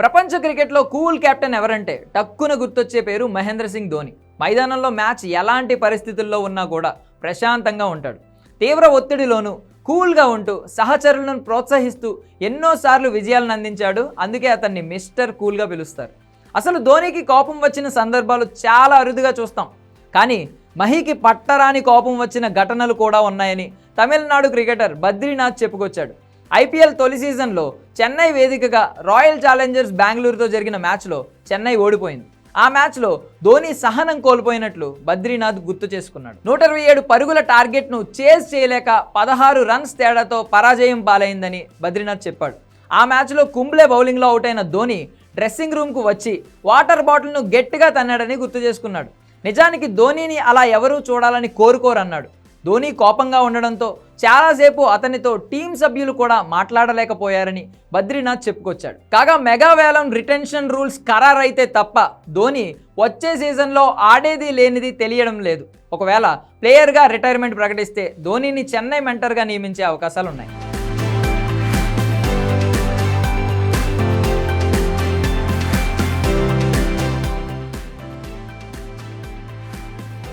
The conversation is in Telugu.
ప్రపంచ క్రికెట్లో కూల్ కెప్టెన్ ఎవరంటే టక్కున గుర్తొచ్చే పేరు మహేంద్ర సింగ్ ధోని. మైదానంలో మ్యాచ్ ఎలాంటి పరిస్థితుల్లో ఉన్నా కూడా ప్రశాంతంగా ఉంటాడు. తీవ్ర ఒత్తిడిలోనూ కూల్గా ఉంటూ సహచరులను ప్రోత్సహిస్తూ ఎన్నోసార్లు విజయాలను అందించాడు. అందుకే అతన్ని మిస్టర్ కూల్గా పిలుస్తారు. అసలు ధోనికి కోపం వచ్చిన సందర్భాలు చాలా అరుదుగా చూస్తాం. కానీ మహికి పట్టరాని కోపం వచ్చిన ఘటనలు కూడా ఉన్నాయని తమిళనాడు క్రికెటర్ బద్రీనాథ్ చెప్పుకొచ్చాడు. ఐపీఎల్ తొలి సీజన్లో చెన్నై వేదికగా రాయల్ ఛాలెంజర్స్ బెంగళూరుతో జరిగిన మ్యాచ్లో చెన్నై ఓడిపోయింది. ఆ మ్యాచ్లో ధోని సహనం కోల్పోయినట్లు బద్రీనాథ్ గుర్తు చేసుకున్నాడు. నూట ఇరవై ఏడు పరుగుల టార్గెట్ను చేజ్ చేయలేక పదహారు రన్స్ తేడాతో పరాజయం పాలైందని బద్రీనాథ్ చెప్పాడు. ఆ మ్యాచ్లో కుంబ్లే బౌలింగ్లో అవుట్ అయిన ధోని డ్రెస్సింగ్ రూమ్కు వచ్చి వాటర్ బాటిల్ను గట్టిగా తన్నాడని గుర్తు చేసుకున్నాడు. నిజానికి ధోనిని అలా ఎవరూ చూడాలని కోరుకోరన్నాడు. ధోని కోపంగా ఉండడంతో చాలాసేపు అతనితో టీం సభ్యులు కూడా మాట్లాడలేకపోయారని బద్రీనాథ్ చెప్పుకొచ్చాడు. కాగా మెగా వేలం రిటెన్షన్ రూల్స్ ఖరారైతే తప్ప ధోని వచ్చే సీజన్లో ఆడేది లేనిది తెలియడం లేదు. ఒకవేళ ప్లేయర్గా రిటైర్మెంట్ ప్రకటిస్తే ధోనిని చెన్నై మెంటర్గా నియమించే అవకాశాలు ఉన్నాయి